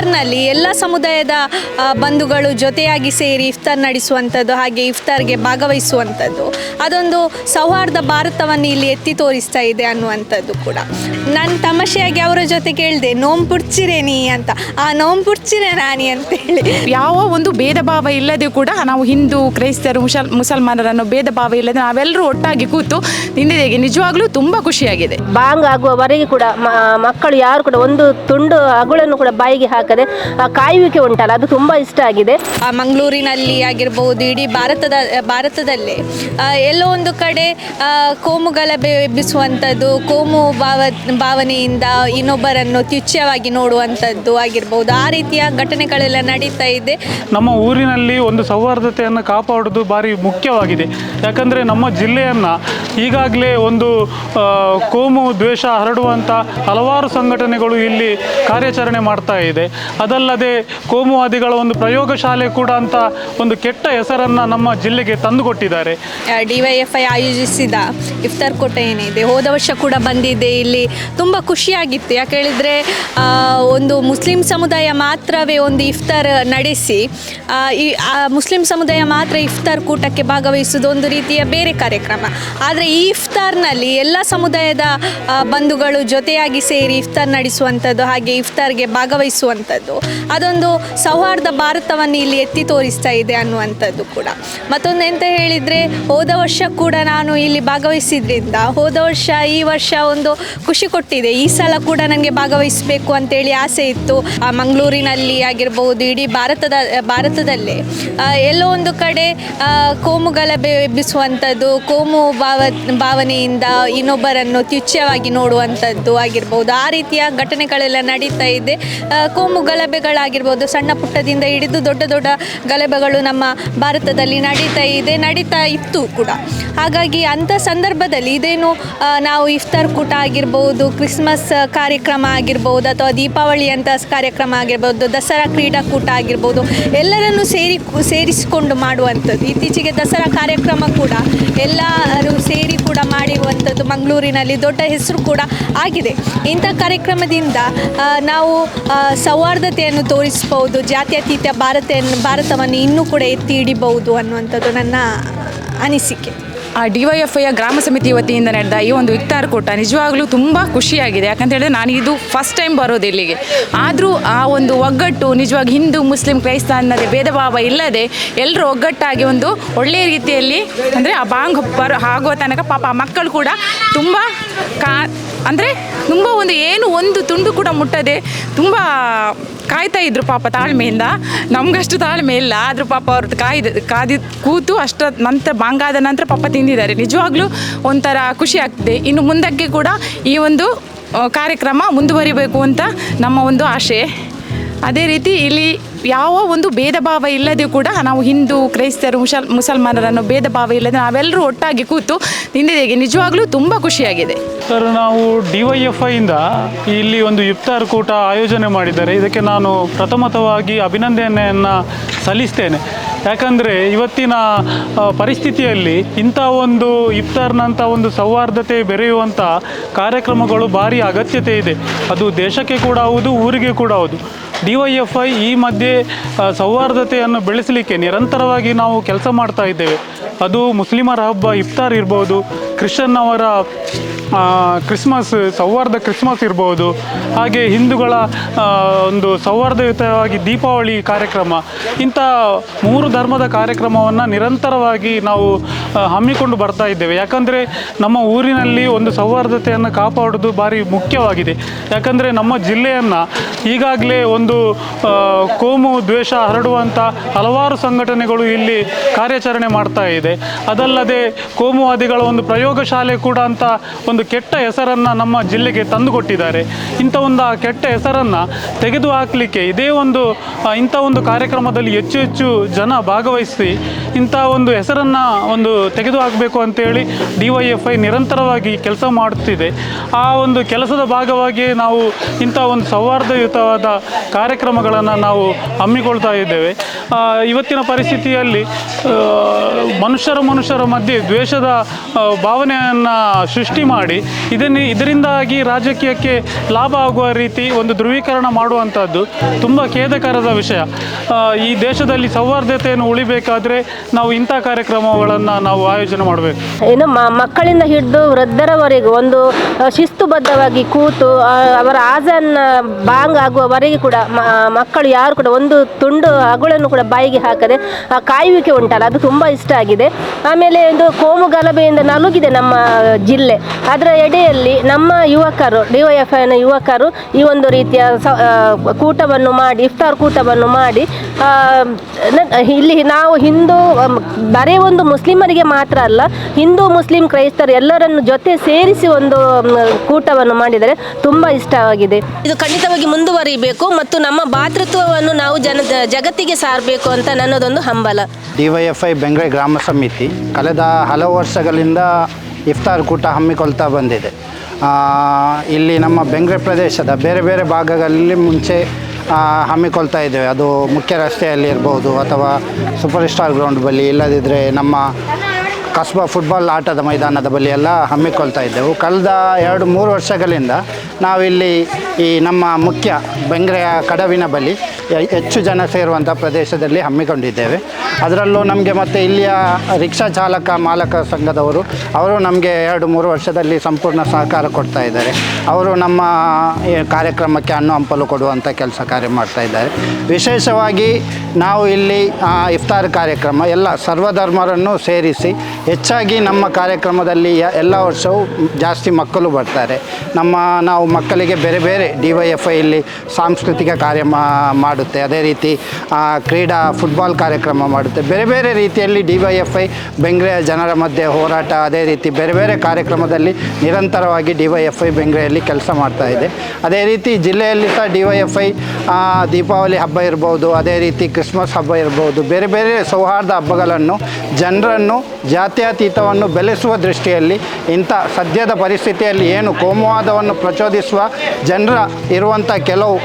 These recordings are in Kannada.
ಇಫ್ತಾರ್ನಲ್ಲಿ ಎಲ್ಲ ಸಮುದಾಯದ ಆ, ಬಂಧುಗಳು ಜೊತೆಯಾಗಿ ಸೇರಿ ಇಫ್ತಾರ್ ನಡೆಸುವಂಥದ್ದು ಹಾಗೆ ಇಫ್ತಾರ್ಗೆ ಭಾಗವಹಿಸುವಂಥದ್ದು. ಅದೊಂದು ಸೌಹಾರ್ದ ಭಾರತವನ್ನು ಇಲ್ಲಿ ಎತ್ತಿ ತೋರಿಸ್ತಾ ಇದೆ ಅನ್ನುವಂಥದ್ದು ಕೂಡ. ನಾನು ತಮಾಷೆಯಾಗಿ ಅವರ ಜೊತೆ ಕೇಳಿದೆ ನೋಮ್ ಪುಡ್ಚಿರೆ ನೀ ಅಂತ. ಆ ನೋಮ್ ಪುಡ್ಚಿರೆ ನಾನಿ ಅಂತ ಹೇಳಿ ಯಾವ ಒಂದು ಭೇದ ಭಾವ ಇಲ್ಲದೆ ಕೂಡ ನಾವು ಹಿಂದೂ ಕ್ರೈಸ್ತರು ಮುಸಲ್ ಮುಸಲ್ಮಾನರನ್ನು ಭೇದ ಭಾವ ಇಲ್ಲದೆ ನಾವೆಲ್ಲರೂ ಒಟ್ಟಾಗಿ ಕೂತು ತಿಂದಿದ್ದೇವೆ ನಿಜವಾಗ್ಲೂ ತುಂಬ ಖುಷಿಯಾಗಿದೆ. ಬಾಂಗ್ ಆಗುವವರೆಗೆ ಕೂಡ ಮ- ಮಕ್ಕಳು ಯಾರು ಕೂಡ ಒಂದು ತುಂಡು ಅಗುಳನ್ನು ಕೂಡ ಬಾಯಿಗೆ ಆ ಕಾಯುವಿಕೆ ಉಂಟಲ್ಲ ಅದು ತುಂಬ ಇಷ್ಟ ಆಗಿದೆ. ಆ ಮಂಗಳೂರಿನಲ್ಲಿ ಆಗಿರ್ಬೋದು ಇಡೀ ಭಾರತದ ಭಾರತದಲ್ಲಿ. ಎಲ್ಲೋ ಒಂದು ಕಡೆ ಕೋಮುಗಳ ಎಬ್ಬಿಸುವಂಥದ್ದು ಕೋಮು ಭಾವ ಭಾವನೆಯಿಂದ ಇನ್ನೊಬ್ಬರನ್ನು ತುಚ್ಛವಾಗಿ ನೋಡುವಂಥದ್ದು ಆಗಿರ್ಬೋದು. ಆ ರೀತಿಯ ಘಟನೆಗಳೆಲ್ಲ ನಡೀತಾ ಇದೆ. ನಮ್ಮ ಊರಿನಲ್ಲಿ ಒಂದು ಸೌಹಾರ್ದತೆಯನ್ನು ಕಾಪಾಡೋದು ಭಾರಿ ಮುಖ್ಯವಾಗಿದೆ. ಯಾಕಂದರೆ ನಮ್ಮ ಜಿಲ್ಲೆಯನ್ನು ಈಗಾಗಲೇ ಒಂದು ಕೋಮು ದ್ವೇಷ ಹರಡುವಂಥ ಹಲವಾರು ಸಂಘಟನೆಗಳು ಇಲ್ಲಿ ಕಾರ್ಯಾಚರಣೆ ಮಾಡ್ತಾ ಇದೆ. ಅದಲ್ಲದೆ ಕೋಮುವಾದಿಗಳ ಒಂದು ಪ್ರಯೋಗಶಾಲೆ ಕೂಡ ಅಂತ ಒಂದು ಕೆಟ್ಟ ಹೆಸರನ್ನು ನಮ್ಮ ಜಿಲ್ಲೆಗೆ ತಂದುಕೊಟ್ಟಿದ್ದಾರೆ. ಡಿ ವೈ ಆಯೋಜಿಸಿದ ಇಫ್ತಾರ್ ಕೋಟೆ ಏನಿದೆ, ಹೋದ ವರ್ಷ ಕೂಡ ಬಂದಿದೆ, ಇಲ್ಲಿ ತುಂಬ ಖುಷಿಯಾಗಿತ್ತು. ಯಾಕೆ ಹೇಳಿದರೆ ಒಂದು ಮುಸ್ಲಿಂ ಸಮುದಾಯ ಮಾತ್ರವೇ ಒಂದು ಇಫ್ತಾರ್ ನಡೆಸಿ ಈ ಮುಸ್ಲಿಂ ಸಮುದಾಯ ಮಾತ್ರ ಇಫ್ತಾರ್ ಕೂಟಕ್ಕೆ ಭಾಗವಹಿಸುವುದು ಒಂದು ರೀತಿಯ ಬೇರೆ ಕಾರ್ಯಕ್ರಮ. ಆದರೆ ಈ ಇಫ್ತಾರ್ನಲ್ಲಿ ಎಲ್ಲ ಸಮುದಾಯದ ಬಂಧುಗಳು ಜೊತೆಯಾಗಿ ಸೇರಿ ಇಫ್ತಾರ್ ನಡೆಸುವಂಥದ್ದು ಹಾಗೆ ಇಫ್ತಾರ್ಗೆ ಭಾಗವಹಿಸುವಂಥದ್ದು ಅದೊಂದು ಸೌಹಾರ್ದ ಭಾರತವನ್ನು ಇಲ್ಲಿ ಎತ್ತಿ ತೋರಿಸ್ತಾ ಇದೆ ಅನ್ನುವಂಥದ್ದು ಕೂಡ. ಮತ್ತೊಂದು ಎಂತ ಹೇಳಿದರೆ, ಹೋದ ವರ್ಷ ಕೂಡ ನಾನು ಇಲ್ಲಿ ಭಾಗವಹಿಸಿದ್ರಿಂದ, ಹೋದ ವರ್ಷ ಈ ವರ್ಷ ಒಂದು ಖುಷಿ ಕೊಟ್ಟಿದೆ. ಈ ಸಲ ಕೂಡ ನನಗೆ ಭಾಗವಹಿಸಬೇಕು ಅಂತೇಳಿ ಆಸೆ ಇತ್ತು. ಆ ಮಂಗಳೂರಿನಲ್ಲಿ ಆಗಿರ್ಬೋದು, ಇಡೀ ಭಾರತದ, ಭಾರತದಲ್ಲೇ. ಎಲ್ಲೋ ಒಂದು ಕಡೆ ಕೋಮುಗಳ ಕೋಮು ಗಲಭೆ ಎಬ್ಬಿಸುವಂಥದ್ದು, ಕೋಮು ಭಾವ, ಭಾವನೆಯಿಂದ ಇನ್ನೊಬ್ಬರನ್ನು ತುಚ್ಛವಾಗಿ ನೋಡುವಂಥದ್ದು ಆಗಿರ್ಬೋದು. ಆ ರೀತಿಯ ಘಟನೆಗಳೆಲ್ಲ ನಡೀತಾ ಇದೆ. ಕೋಮು ಗಲಭೆಗಳಾಗಿರ್ಬೋದು. ಸಣ್ಣ ಪುಟ್ಟದಿಂದ ಹಿಡಿದು ದೊಡ್ಡ ದೊಡ್ಡ ಗಲಭೆಗಳು ನಮ್ಮ ಭಾರತದಲ್ಲಿ ನಡೀತಾ ಇದೆ ನಡೀತಾ ಇತ್ತು ಕೂಡ. ಹಾಗಾಗಿ ಅಂಥ ಸಂದರ್ಭದಲ್ಲಿ ಇದೇನು ನಾವು ಇಫ್ತಾರ್ ಕೂಟ ಆಗಿರ್ಬೋದು ಕ್ರಿಸ್ಮಸ್ ಕಾರ್ಯಕ್ರಮ ಆಗಿರ್ಬೋದು ಅಥವಾ ದೀಪಾವಳಿ ಅಂತ ಕಾರ್ಯಕ್ರಮ ಆಗಿರ್ಬೋದು ದಸರಾ ಕ್ರೀಡಾಕೂಟ ಆಗಿರ್ಬೋದು ಎಲ್ಲರನ್ನು ಸೇರಿ ಸೇರಿಸಿಕೊಂಡು ಮಾಡುವಂಥದ್ದು. ಇತ್ತೀಚೆಗೆ ದಸರಾ ಕಾರ್ಯಕ್ರಮ ಕೂಡ ಎಲ್ಲರೂ ಸೇರಿ ಕೂಡ ಮಾಡಿರುವಂಥದ್ದು ಮಂಗಳೂರಿನಲ್ಲಿ ದೊಡ್ಡ ಹೆಸರು ಕೂಡ ಆಗಿದೆ. ಇಂಥ ಕಾರ್ಯಕ್ರಮದಿಂದ ನಾವು ಆ, ಸೌಹಾರ್ದತೆಯನ್ನು ತೋರಿಸ್ಬೋದು ಜಾತ್ಯತೀತ ಭಾರತ ಭಾರತವನ್ನು ಇನ್ನೂ ಕೂಡ ಎತ್ತಿ ಹಿಡಿಬಹುದು ಅನ್ನುವಂಥದ್ದು ನನ್ನ ಅನಿಸಿಕೆ. ಆ ಡಿ ಗ್ರಾಮ ಸಮಿತಿ ವತಿಯಿಂದ ನಡೆದ ಈ ಒಂದು ಇಫ್ತಾರ್ ಕೂಟ ನಿಜವಾಗ್ಲೂ ತುಂಬ ಖುಷಿಯಾಗಿದೆ. ಯಾಕಂತ ಹೇಳಿದ್ರೆ ನಾನು ಇದು ಫಸ್ಟ್ ಟೈಮ್ ಬರೋದು ಇಲ್ಲಿಗೆ. ಆದರೂ ಆ ಒಂದು ಒಗ್ಗಟ್ಟು ನಿಜವಾಗಿ ಹಿಂದೂ, ಮುಸ್ಲಿಂ, ಕ್ರೈಸ್ತ ಅನ್ನದೇ ಭೇದ ಭಾವ ಇಲ್ಲದೆ ಎಲ್ಲರೂ ಒಗ್ಗಟ್ಟಾಗಿ ಒಂದು ಒಳ್ಳೆಯ ರೀತಿಯಲ್ಲಿ ಅಂದರೆ ಆ ಬಾಂಗ್ ಬರೋ ಆಗುವ ತನಕ ಪಾಪ ಆ ಮಕ್ಕಳು ಕೂಡ ತುಂಬ ಕಾ ಅಂದರೆ ತುಂಬ ಒಂದು ಏನು ಒಂದು ತುಂಡು ಕೂಡ ಮುಟ್ಟದೆ ತುಂಬ ಕಾಯ್ತಾ ಇದ್ರು ಪಾಪ ತಾಳ್ಮೆಯಿಂದ. ನಮಗಷ್ಟು ತಾಳ್ಮೆ ಇಲ್ಲ, ಆದರೂ ಪಾಪ ಅವ್ರದ್ದು ಕಾಯ್ದು, ಕಾದಿ, ಕೂತು ಅಷ್ಟ ನಂತರ ಬಾಂಗಾದ ನಂತರ ಪಾಪ ತಿಂದಿದ್ದಾರೆ. ನಿಜವಾಗ್ಲೂ ಒಂಥರ ಖುಷಿ ಆಗ್ತದೆ. ಇನ್ನು ಮುಂದಕ್ಕೆ ಕೂಡ ಈ ಒಂದು ಕಾರ್ಯಕ್ರಮ ಮುಂದುವರಿಬೇಕು ಅಂತ ನಮ್ಮ ಒಂದು ಆಶೆ. ಅದೇ ರೀತಿ ಇಲ್ಲಿ ಯಾವ ಒಂದು ಭೇದ ಭಾವ ಇಲ್ಲದೆ ಕೂಡ ನಾವು ಹಿಂದೂ, ಕ್ರೈಸ್ತರು ಮುಸಲ್ ಮುಸಲ್ಮಾನರನ್ನು ಭೇದ ಭಾವ ಇಲ್ಲದೆ ನಾವೆಲ್ಲರೂ ಒಟ್ಟಾಗಿ ಕೂತು ತಿಂದಿದ್ದೇವೆ ನಿಜವಾಗ್ಲೂ ತುಂಬ ಖುಷಿಯಾಗಿದೆ. ಸರ್, ನಾವು ಡಿ ವೈ ಎಫ್ ಐಯಿಂದ ಇಲ್ಲಿ ಒಂದು ಇಫ್ತಾರ್ ಕೂಟ ಆಯೋಜನೆ ಮಾಡಿದ್ದಾರೆ. ಇದಕ್ಕೆ ನಾನು ಪ್ರಥಮತವಾಗಿ ಅಭಿನಂದನೆಯನ್ನು ಸಲ್ಲಿಸ್ತೇನೆ. ಯಾಕಂದರೆ ಇವತ್ತಿನ ಪರಿಸ್ಥಿತಿಯಲ್ಲಿ ಇಂಥ ಒಂದು ಇಫ್ತಾರ್ನಂಥ ಒಂದು ಸೌಹಾರ್ದತೆ ಬೆರೆಯುವಂಥ ಕಾರ್ಯಕ್ರಮಗಳು ಭಾರಿ ಅಗತ್ಯತೆ ಇದೆ. ಅದು ದೇಶಕ್ಕೆ ಕೂಡ ಹೌದು, ಊರಿಗೆ ಕೂಡ ಹೌದು. ಡಿ ವೈ ಎಫ್ ಐ ಈ ಮಧ್ಯೆ ಸೌಹಾರ್ದತೆಯನ್ನು ಬೆಳೆಸಲಿಕ್ಕೆ ನಿರಂತರವಾಗಿ ನಾವು ಕೆಲಸ ಮಾಡ್ತಾ ಇದ್ದೇವೆ. ಅದು ಮುಸ್ಲಿಮರ ಹಬ್ಬ ಇಫ್ತಾರ್ ಇರ್ಬೋದು ಕ್ರಿಶ್ಚಿಯನ್ ಅವರ ಕ್ರಿಸ್ಮಸ್, ಸೌಹಾರ್ದ ಕ್ರಿಸ್ಮಸ್ ಇರ್ಬೋದು. ಹಾಗೆ ಹಿಂದೂಗಳ ಒಂದು ಸೌಹಾರ್ದಯುತವಾಗಿ ದೀಪಾವಳಿ ಕಾರ್ಯಕ್ರಮ. ಇಂಥ ಮೂರು ಧರ್ಮದ ಕಾರ್ಯಕ್ರಮವನ್ನು ನಿರಂತರವಾಗಿ ನಾವು ಹಮ್ಮಿಕೊಂಡು ಬರ್ತಾ ಇದ್ದೇವೆ. ಯಾಕಂದರೆ ನಮ್ಮ ಊರಿನಲ್ಲಿ ಒಂದು ಸೌಹಾರ್ದತೆಯನ್ನು ಕಾಪಾಡೋದು ಭಾರಿ ಮುಖ್ಯವಾಗಿದೆ. ಯಾಕಂದರೆ ನಮ್ಮ ಜಿಲ್ಲೆಯನ್ನು ಈಗಾಗಲೇ ಒಂದು ಕೋಮು, ದ್ವೇಷ ಹರಡುವಂಥ ಹಲವಾರು ಸಂಘಟನೆಗಳು ಇಲ್ಲಿ ಕಾರ್ಯಾಚರಣೆ ಮಾಡ್ತಾ ಇದೆ. ಅದಲ್ಲದೆ ಕೋಮುವಾದಿಗಳ ಒಂದು ಪ್ರಯೋಗಶಾಲೆ ಕೂಡ ಅಂತ ಒಂದು ಕೆಟ್ಟ ಹೆಸರನ್ನು ನಮ್ಮ ಜಿಲ್ಲೆಗೆ ತಂದುಕೊಟ್ಟಿದ್ದಾರೆ. ಇಂಥ ಒಂದು ಆ ಕೆಟ್ಟ ಹೆಸರನ್ನು ತೆಗೆದುಹಾಕಲಿಕ್ಕೆ ಇದೇ ಒಂದು ಇಂಥ ಒಂದು ಕಾರ್ಯಕ್ರಮದಲ್ಲಿ ಹೆಚ್ಚು ಹೆಚ್ಚು ಜನ ಭಾಗವಹಿಸಿ ಇಂಥ ಒಂದು ಹೆಸರನ್ನು ಒಂದು ತೆಗೆದುಹಾಕಬೇಕು ಅಂತೇಳಿ ಡಿ ವೈ ಎಫ್ ಐ ನಿರಂತರವಾಗಿ ಕೆಲಸ ಮಾಡುತ್ತಿದೆ. ಆ ಒಂದು ಕೆಲಸದ ಭಾಗವಾಗಿ ನಾವು ಇಂಥ ಒಂದು ಸೌಹಾರ್ದಯುತವಾದ ಕಾರ್ಯಕ್ರಮಗಳನ್ನು ನಾವು ಹಮ್ಮಿಕೊಳ್ತಾ ಇದ್ದೇವೆ. ಇವತ್ತಿನ ಪರಿಸ್ಥಿತಿಯಲ್ಲಿ ಮನುಷ್ಯರ ಮನುಷ್ಯರ ಮಧ್ಯೆ ದ್ವೇಷದ ಆ, ಭಾವನೆಯನ್ನು ಸೃಷ್ಟಿ ಮಾಡಿ ಇದನ್ನು ಇದರಿಂದಾಗಿ ರಾಜಕೀಯಕ್ಕೆ ಲಾಭ ಆಗುವ ರೀತಿ ಒಂದು ಧ್ರುವೀಕರಣ ಮಾಡುವಂಥದ್ದು ತುಂಬ ಖೇದಕರದ ವಿಷಯ. ಈ ದೇಶದಲ್ಲಿ ಸೌಹಾರ್ದತೆಯನ್ನು ಉಳಿಬೇಕಾದ್ರೆ ನಾವು ಇಂಥ ಕಾರ್ಯಕ್ರಮಗಳನ್ನು ನಾವು ಆಯೋಜನೆ ಮಾಡಬೇಕು. ಏನು ಮಕ್ಕಳಿಂದ ಹಿಡಿದು ವೃದ್ಧರವರೆಗೂ ಒಂದು ಶಿಸ್ತುಬದ್ಧವಾಗಿ ಕೂತು ಅವರ ಆಜನ್ ಬಾಂಗ್ ಆಗುವವರೆಗೆ ಕೂಡ ಮಕ್ಕಳು ಯಾರು ಕೂಡ ಒಂದು ತುಂಡು ಅಗುಳನ್ನು ಕೂಡ ಬಾಯಿಗೆ ಹಾಕದೆ ಕಾಯುವಿಕೆ ಉಂಟಲ್ಲ, ಅದು ತುಂಬ ಇಷ್ಟ ಆಗಿದೆ. ಆಮೇಲೆ ಒಂದು ಕೋಮು ಗಲಭೆಯಿಂದ ನಲುಗಿದೆ ನಮ್ಮ ಜಿಲ್ಲೆ. ಅದರ ಎಡೆಯಲ್ಲಿ ನಮ್ಮ ಯುವಕರು, ಡಿ ವೈ ಎಫ್ ಐನ ಯುವಕರು ಈ ಒಂದು ರೀತಿಯ ಕೂಟವನ್ನು ಮಾಡಿ, ಇಫ್ತಾರ್ ಕೂಟವನ್ನು ಮಾಡಿ ಇಲ್ಲಿ ನಾವು ಹಿಂದೂ ಬರೀ ಒಂದು ಮುಸ್ಲಿಮರಿಗೆ ಮಾತ್ರ ಅಲ್ಲ, ಹಿಂದೂ, ಮುಸ್ಲಿಂ ಕ್ರೈಸ್ತರು ಎಲ್ಲರನ್ನು ಜೊತೆ ಸೇರಿಸಿ ಒಂದು ಕೂಟವನ್ನು ಮಾಡಿದರೆ ತುಂಬ ಇಷ್ಟವಾಗಿದೆ. ಇದು ಖಂಡಿತವಾಗಿ ಮುಂದುವರಿಬೇಕು ಮತ್ತು ನಮ್ಮ ಭಾತೃತ್ವವನ್ನು ನಾವು ಜನ, ಜಗತ್ತಿಗೆ ಸಾರಬೇಕು ಅಂತ ನನ್ನದೊಂದು ಹಂಬಲ. ಡಿ ವೈ ಎಫ್ ಬೆಂಗ್ರೆ ಗ್ರಾಮ ಸಮಿತಿ ಕಳೆದ ಹಲವು ವರ್ಷಗಳಿಂದ ಇಫ್ತಾರ್ ಕೂಟ ಹಮ್ಮಿಕೊಳ್ತಾ ಬಂದಿದೆ. ಇಲ್ಲಿ ನಮ್ಮ ಬೆಂಗ್ರೆ ಪ್ರದೇಶದ ಬೇರೆ ಬೇರೆ ಭಾಗಗಳಲ್ಲಿ ಮುಂಚೆ ಹಮ್ಮಿಕೊಳ್ತಾ ಇದ್ದೇವೆ. ಅದು ಮುಖ್ಯ ರಸ್ತೆಯಲ್ಲಿ ಇರ್ಬೋದು ಅಥವಾ ಸೂಪರ್ ಸ್ಟಾರ್ ಗ್ರೌಂಡ್ ಬಳಿ ಇಲ್ಲದಿದ್ದರೆ ನಮ್ಮ ಕಸ್ಬಾ ಫುಟ್ಬಾಲ್ ಆಟದ ಮೈದಾನದ ಬಳಿ ಎಲ್ಲ ಹಮ್ಮಿಕೊಳ್ತಾ ಇದ್ದೆವು. ಕಳೆದ ಎರಡು ಮೂರು ವರ್ಷಗಳಿಂದ ನಾವಿಲ್ಲಿ ಈ ನಮ್ಮ ಮುಖ್ಯ ಬೆಂಗ್ರೆಯ ಕಡವಿನ ಬಳಿ ಹೆಚ್ಚು ಜನ ಸೇರುವಂಥ ಪ್ರದೇಶದಲ್ಲಿ ಹಮ್ಮಿಕೊಂಡಿದ್ದೇವೆ. ಅದರಲ್ಲೂ ನಮಗೆ ಮತ್ತು ಇಲ್ಲಿಯ ರಿಕ್ಷಾ ಚಾಲಕ ಮಾಲಕ ಸಂಘದವರು, ಅವರು ನಮಗೆ ಎರಡು ಮೂರು ವರ್ಷದಲ್ಲಿ ಸಂಪೂರ್ಣ ಸಹಕಾರ ಕೊಡ್ತಾ ಇದ್ದಾರೆ. ಅವರು ನಮ್ಮ ಕಾರ್ಯಕ್ರಮಕ್ಕೆ ಹಣ್ಣು ಹಂಪಲು ಕೊಡುವಂಥ ಕೆಲಸ ಕಾರ್ಯ ಮಾಡ್ತಾ ಇದ್ದಾರೆ. ವಿಶೇಷವಾಗಿ ನಾವು ಇಲ್ಲಿ ಇಫ್ತಾರ್ ಕಾರ್ಯಕ್ರಮ, ಎಲ್ಲ ಸರ್ವಧರ್ಮರನ್ನು ಸೇರಿಸಿ ಹೆಚ್ಚಾಗಿ ನಮ್ಮ ಕಾರ್ಯಕ್ರಮದಲ್ಲಿ ಎಲ್ಲ ವರ್ಷವೂ ಜಾಸ್ತಿ ಮಕ್ಕಳು ಬರ್ತಾರೆ. ನಮ್ಮ, ನಾವು ಮಕ್ಕಳಿಗೆ ಬೇರೆ ಬೇರೆ ಡಿ ವೈ ಎಫ್ ಐ ಇಲ್ಲಿ ಸಾಂಸ್ಕೃತಿಕ ಕಾರ್ಯ ಮಾ- ಮಾಡುತ್ತೆ. ಅದೇ ರೀತಿ ಕ್ರೀಡಾ ಫುಟ್ಬಾಲ್ ಕಾರ್ಯಕ್ರಮ ಮಾಡುತ್ತೆ. ಬೇರೆ ಬೇರೆ ರೀತಿಯಲ್ಲಿ D Y F I Bengre ಜನರ ಮಧ್ಯೆ ಹೋರಾಟ, ಅದೇ ರೀತಿ ಬೇರೆ ಬೇರೆ ಕಾರ್ಯಕ್ರಮದಲ್ಲಿ ನಿರಂತರವಾಗಿ ಡಿ ವೈ ಎಫ್ ಐ ಬೆಂಗ್ರೆಯಲ್ಲಿ ಕೆಲಸ ಮಾಡ್ತಾ ಇದೆ. ಅದೇ ರೀತಿ ಜಿಲ್ಲೆಯಲ್ಲಿ ಸಹ D Y F I Deepavali ಹಬ್ಬ ಇರ್ಬೋದು, ಅದೇ ರೀತಿ ಕ್ರಿಸ್ಮಸ್ ಹಬ್ಬ ಇರ್ಬೋದು, ಬೇರೆ ಬೇರೆ ಸೌಹಾರ್ದ ಹಬ್ಬಗಳನ್ನು ಜನರನ್ನು, ಜಾತ್ಯತೀತವನ್ನು ಬೆಳೆಸುವ ದೃಷ್ಟಿಯಲ್ಲಿ ಇಂಥ ಸದ್ಯದ ಪರಿಸ್ಥಿತಿಯಲ್ಲಿ ಏನು ಕೋಮುವಾದವನ್ನು ಪ್ರಚೋದಿಸುವ ಜನರ ಇರುವಂಥ ಕೆಲವು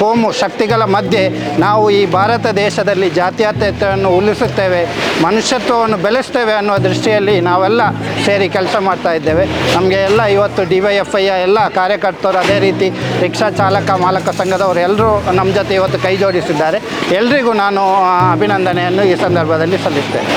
ಕೋಮು ಶಕ್ತಿಗಳ ಮಧ್ಯೆ ನಾವು ಈ ಭಾರತ ದೇಶದಲ್ಲಿ ಜಾತ್ಯತೀತವನ್ನು ಉಳಿಸುತ್ತೇವೆ, ಮನುಷ್ಯತ್ವವನ್ನು ಬೆಳೆಸ್ತೇವೆ ಅನ್ನೋ ದೃಷ್ಟಿಯಲ್ಲಿ ನಾವೆಲ್ಲ ಸೇರಿ ಕೆಲಸ ಮಾಡ್ತಾ ಇದ್ದೇವೆ. ನಮಗೆ ಎಲ್ಲ ಇವತ್ತು ಡಿ ವೈ ಎಫ್ ಐಯ ಎಲ್ಲ ಕಾರ್ಯಕರ್ತರು ಅದೇ ರೀತಿ ರಿಕ್ಷಾ ಚಾಲಕ, ಮಾಲಕ ಸಂಘದವರು ಎಲ್ಲರೂ ನಮ್ಮ ಜೊತೆ ಇವತ್ತು ಕೈ ಜೋಡಿಸಿದ್ದಾರೆ. ಎಲ್ರಿಗೂ ನಾನು ಅಭಿನಂದನೆಯನ್ನು ಈ ಸಂದರ್ಭದಲ್ಲಿ ಸಲ್ಲಿಸ್ತೇನೆ.